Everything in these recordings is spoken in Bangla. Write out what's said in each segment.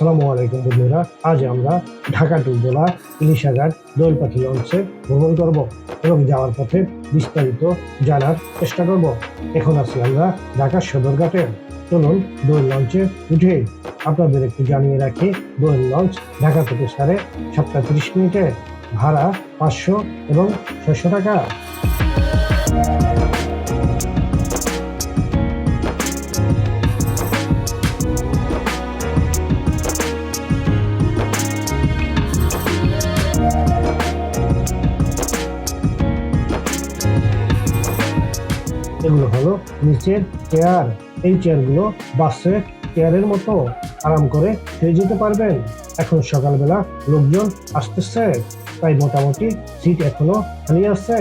আসসালামু আলাইকুম বন্ধুরা। আজ আমরা ঢাকা টু জেলা ইলিশাঘাট দোল পাখি লঞ্চে ভ্রমণ করব এবং যাওয়ার পথে বিস্তারিত জানার চেষ্টা করব। এখন আছি আমরা ঢাকা সদরঘাটে চলুন দোল লঞ্চে উঠে আপনাদের একটু জানিয়ে রাখি, দোল লঞ্চ ঢাকা থেকে সাড়ে সাতটা তিরিশ মিনিটে ভাড়া পাঁচশো এবং ছয়শো টাকা। এগুলো হলো নিচের চেয়ার এই চেয়ারগুলো বাসে চেয়ারের মতো আরাম করে শুয়ে যেতে পারবেন। এখন সকালবেলা লোকজন আসতেছে, তাই মোটামুটি সিট এখনও খালি আছে।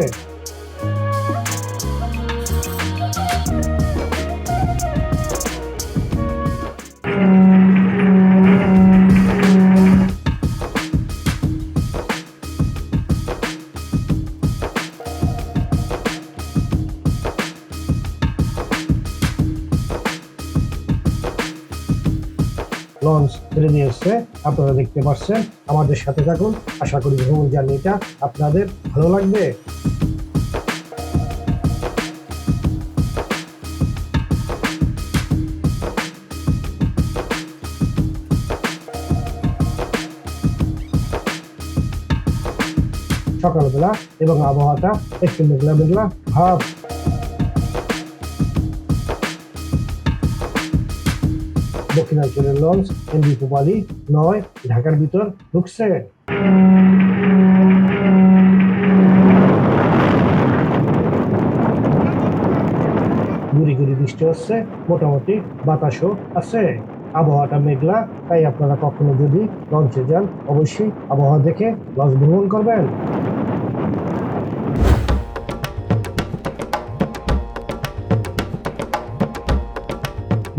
দিয়েছে আপনারা দেখতে পাচ্ছেন। আমাদের সাথে থাকুন। আশা করি ভ্রমণ জার্নিটা আপনাদের ভালো লাগবে। সকালবেলা এবং আবহাওয়াটা একটু মেঘলা মেঘলা ভাব। দক্ষিণাঞ্চলের লঞ্চ এমবি পুবালি নয়, ঢাকার ভিতর ঢুকছে গুড়ি গুড়ি বৃষ্টি হচ্ছে, মোটামুটি বাতাসও আছে। আবহাওয়াটা মেঘলা, তাই আপনারা কখনো যদি লঞ্চে যান, অবশ্যই আবহাওয়া দেখে লঞ্চ ভ্রমণ করবেন।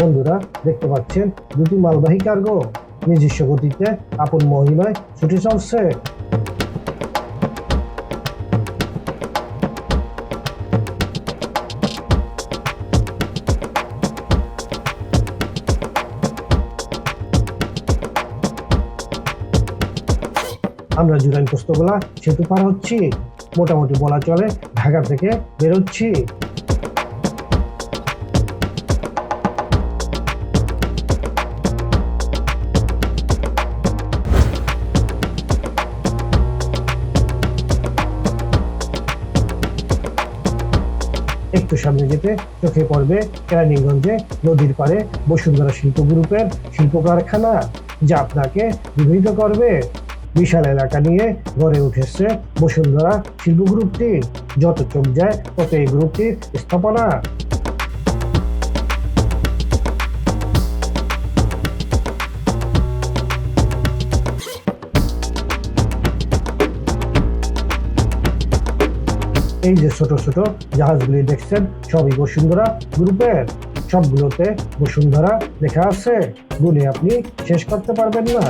বন্ধুরা, দেখতে পাচ্ছেন, দুটি মালবাহী কার্গো নিজস্ব গতিতে আপন মহিমায় ছুটে চলছে। আমরা জুরাইন পোস্তগোলা সেতু পার হচ্ছি। মোটামুটি বলা চলে, ঢাকা থেকে বেরোচ্ছি। সামনে যেতে চোখে পড়বে কেরানীগঞ্জে, নদীর পাড়ে বসুন্ধরা শিল্প গ্রুপের শিল্প কারখানা, যা আপনাকে বিভিত করবে। বিশাল এলাকা নিয়ে গড়ে উঠেছে বসুন্ধরা শিল্প গ্রুপটি। যত চোখ যায় তত এই গ্রুপটির স্থাপনা। এই যে ছোট ছোট জাহাজগুলি দেখছেন, সবই বসুন্ধরা গ্রুপের। সবগুলোতে বসুন্ধরা লেখা আছে। গুনে আপনি শেষ করতে পারবেন না।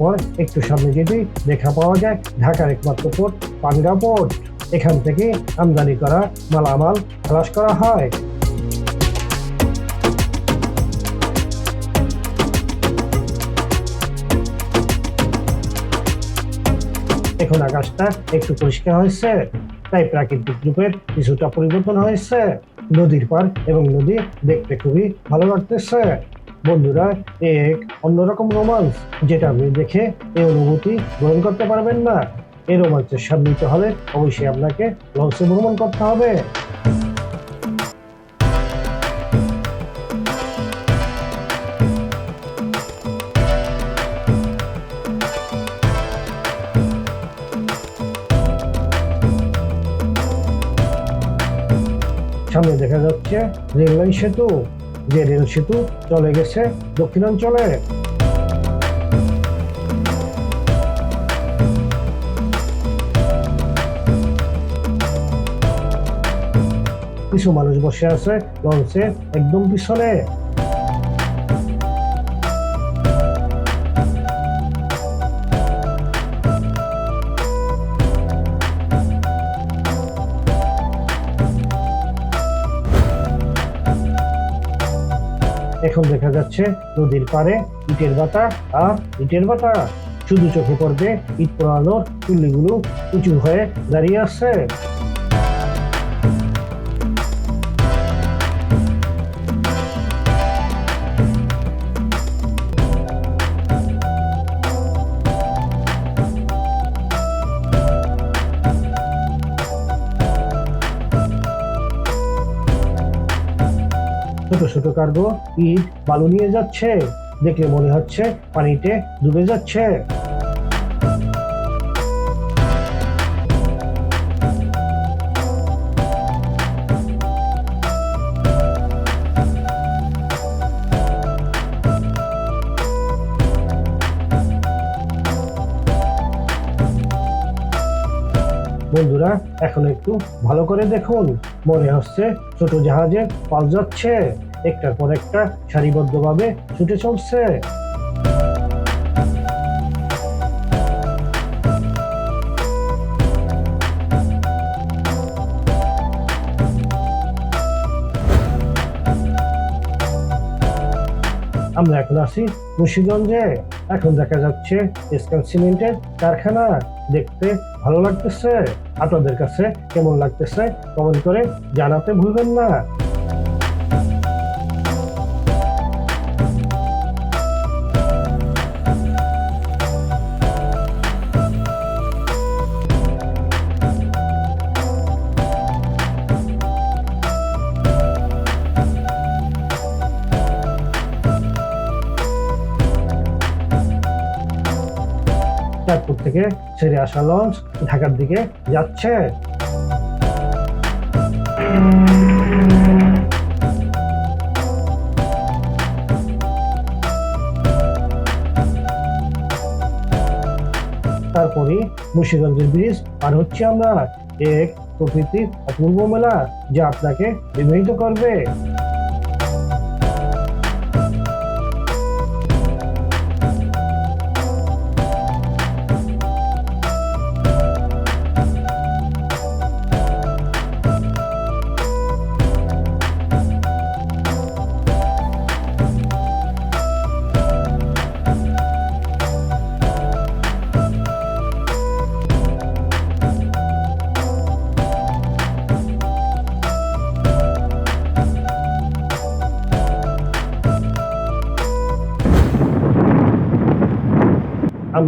এরপর একটু সামনে যেতেই দেখা পাওয়া যায় ঢাকার একমাত্র পোর্ট পান্ডা পোর্ট এখান থেকে আমদানি করা মালামাল খালাস করা হয়। এখন আকাশটা একটু পরিষ্কার হয়েছে, তাই প্রাকৃতিক রূপের কিছুটা পরিবর্তন হয়েছে। নদীর পার এবং নদী দেখতে খুবই ভালো লাগতেছে। বন্ধুরা, এক অন্যরকম রোমান্স যেটা আপনি দেখে এই অনুভূতি গ্রহণ করতে পারবেন না। এই রোমাঞ্চের স্বাদ নিতে হলে অবশ্যই আপনাকে লঞ্চে ভ্রমণ করতে হবে। সামনে দেখা যাচ্ছে রেল লাইন সেতু। যে রেল সেতু চলে গেছে দক্ষিণাঞ্চলে। কিছু মানুষ বসে আছে লঞ্চে একদম পিছনে। এখন দেখা যাচ্ছে নদীর পারে ইটের বাতা আর ইটের বাতা। শুধু চোখে পড়বে ইট পোড়ানোর চুল্লিগুলো উঁচু হয়ে দাঁড়িয়ে আছে। ছোট ছোট কার্গো ইট বালু নিয়ে যাচ্ছে। দেখলে মনে হচ্ছে পানিতে ডুবে যাচ্ছে। বন্ধুরা, এখন একটু ভালো করে দেখুন। মনে হচ্ছে ছোট জাহাজে পাল যাচ্ছে। একটার পর একটা সারিবদ্ধভাবে ছুটে চলছে। আমরা এখন আছি মুন্সিগঞ্জে। এখন দেখা যাচ্ছে স্ক্যান সিমেন্টের কারখানা। দেখতে ভালো লাগতেছে। আপনাদের কাছে কেমন লাগতেছে কমেন্ট করে জানাতে ভুলবেন না। থেকে ছেড়ে আসা লঞ্চ ঢাকার দিকে যাচ্ছে। তারপরে মুন্সিগঞ্জের ব্রিজ পার হচ্ছে আমরা। এক প্রকৃতির অপূর্ব মেলা যা আপনাকে বিবাহিত করবে।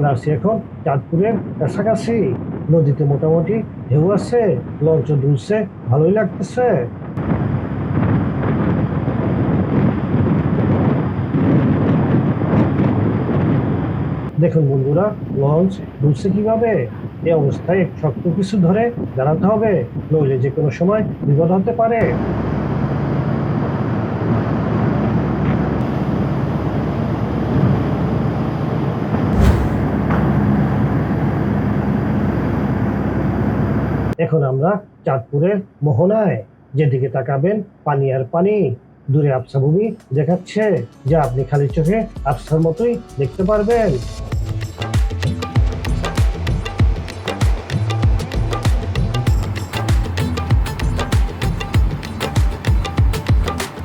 আমরা আছি এখন চাঁদপুরের কাছাকাছি। নদীতে মোটামুটি ঢেউ আছে লঞ্চ দুলছে, ভালোই লাগতেছে। দেখুন বন্ধুরা, লঞ্চ দুলছে কীভাবে? এই অবস্থায় শক্ত কিছু ধরে দাঁড়াতে হবে, নইলে যে কোনো সময় বিপদ হতে পারে এখন আমরা চাঁদপুরের মোহনায়। যেদিকে তাকাবেন, পানি আর পানি। দূরে আবসা ভূমি দেখাচ্ছে, যা আপনি খালি চোখে আবসার মতোই দেখতে পারবেন।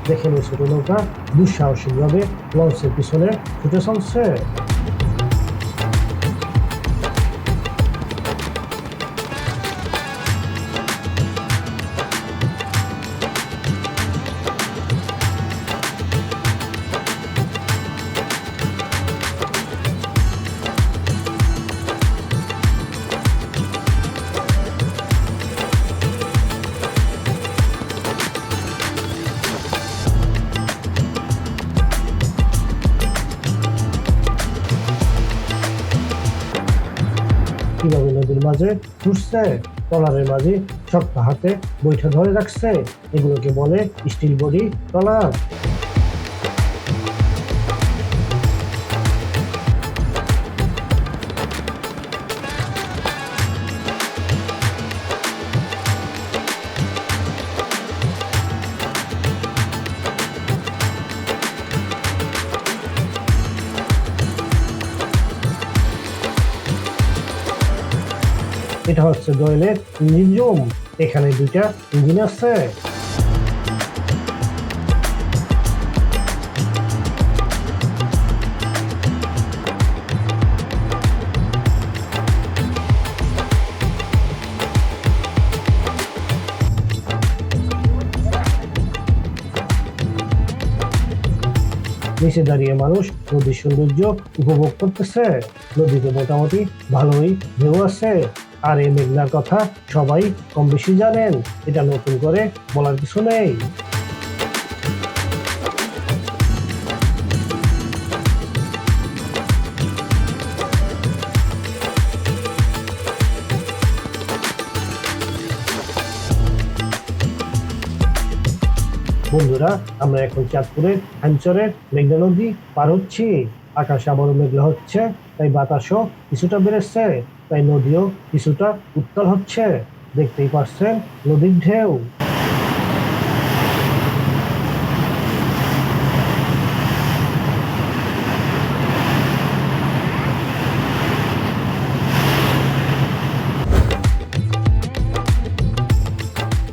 দেখেন এই ছোট নৌকা দুঃসাহসিকভাবে লঞ্চের পিছনে ছুটে চলছে মাঝে ঘুরছে ট্রলারের মাঝে শক্ত হাতে বৈঠা ধরে রাখছে। এগুলোকে বলে স্টিল বডি ট্রলার এটা হচ্ছে দোয়েলের ইঞ্জিন এখানে দুইটা ইঞ্জিন আছে। নিচে দাঁড়িয়ে মানুষ নদীর সৌন্দর্য উপভোগ করতেছে। নদীতে মোটামুটি ভালোই ঢেউ আছে। আর এই মেঘনার কথা সবাই কম বেশি জানেন। এটা নতুন করে বলার কিছু নেই। বন্ধুরা, আমরা এখন চাঁদপুরের হ্যাঞ্চরের মেঘনা নদী পার হচ্ছি। আকাশ আবারও মেঘলা হচ্ছে, তাই বাতাসও কিছুটা বেড়েছে। তাই নদীও কিছুটা উত্তাল হচ্ছে। দেখতেই পাচ্ছেন নদীর ঢেউ।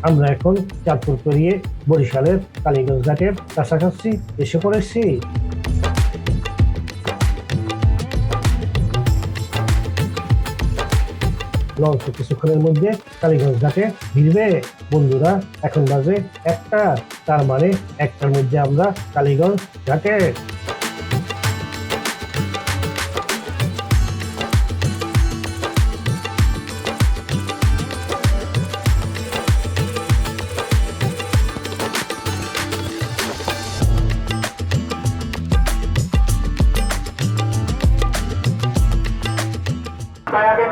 আমরা এখন চাঁদপুর পেরিয়ে বরিশালের কালীগঞ্জ ঘাটের কাছাকাছি এসে পড়েছি। লঞ্চ কিছুক্ষণের মধ্যে কালীগঞ্জ ঘাটে ভিড়বে। বন্ধুরা, এখন বাজে একটা, তার মানে একটার মধ্যে আমরা কালীগঞ্জ ঘাটে। নামতে দেন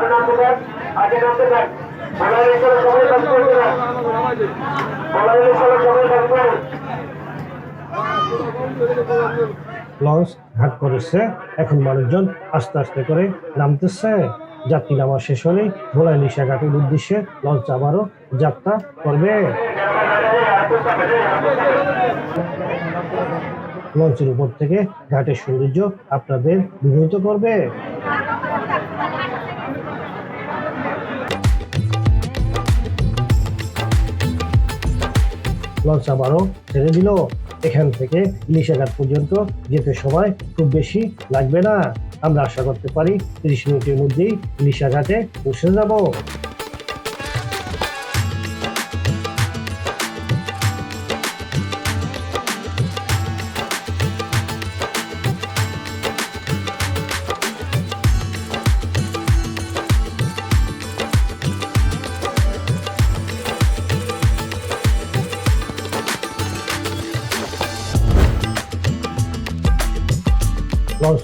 লঞ্চ ঘাট করেছে। এখন মানুষজন আস্তে আস্তে করে নামতেছে। যাত্রী নামা শেষ হলেই ভোলা নিশা ঘাটের উদ্দেশ্যে লঞ্চ আবারও যাত্রা করবে। লঞ্চের উপর থেকে ঘাটের সৌন্দর্য আপনাদের বিমোহিত করবে। লঞ্চ আবারও ছেড়ে দিল। এখান থেকে ইলিশাঘাট পর্যন্ত যেতে সময় খুব বেশি লাগবে না। আমরা আশা করতে পারি তিরিশ মিনিটের মধ্যেই ইলিশাঘাটে পৌঁছে যাব।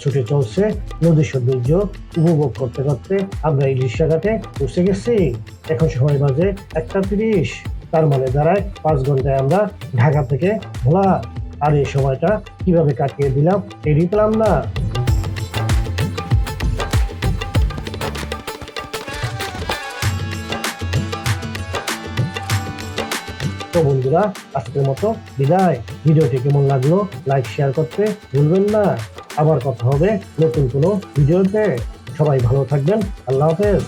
ছুটে চলছে নদীর সৌন্দর্য উপভোগ করতে করতে আমরা ইলিশা ঘাটে পৌঁছে গেছি। এখন সময় বাজে একটা তিরিশ তার মানে দাঁড়ায় পাঁচ ঘন্টায় আমরা ঢাকা থেকে ভোলা। আর এই সময়টা কীভাবে কাটিয়ে দিলাম টেরই পেলাম না। বন্ধুরা, আজকের মতো বিদায়। ভিডিওটি কেমন লাগল লাইক শেয়ার করতে ভুলবেন না। আবার কথা হবে নতুন কোনো ভিডিওতে। সবাই ভালো থাকবেন। আল্লাহ হাফেজ।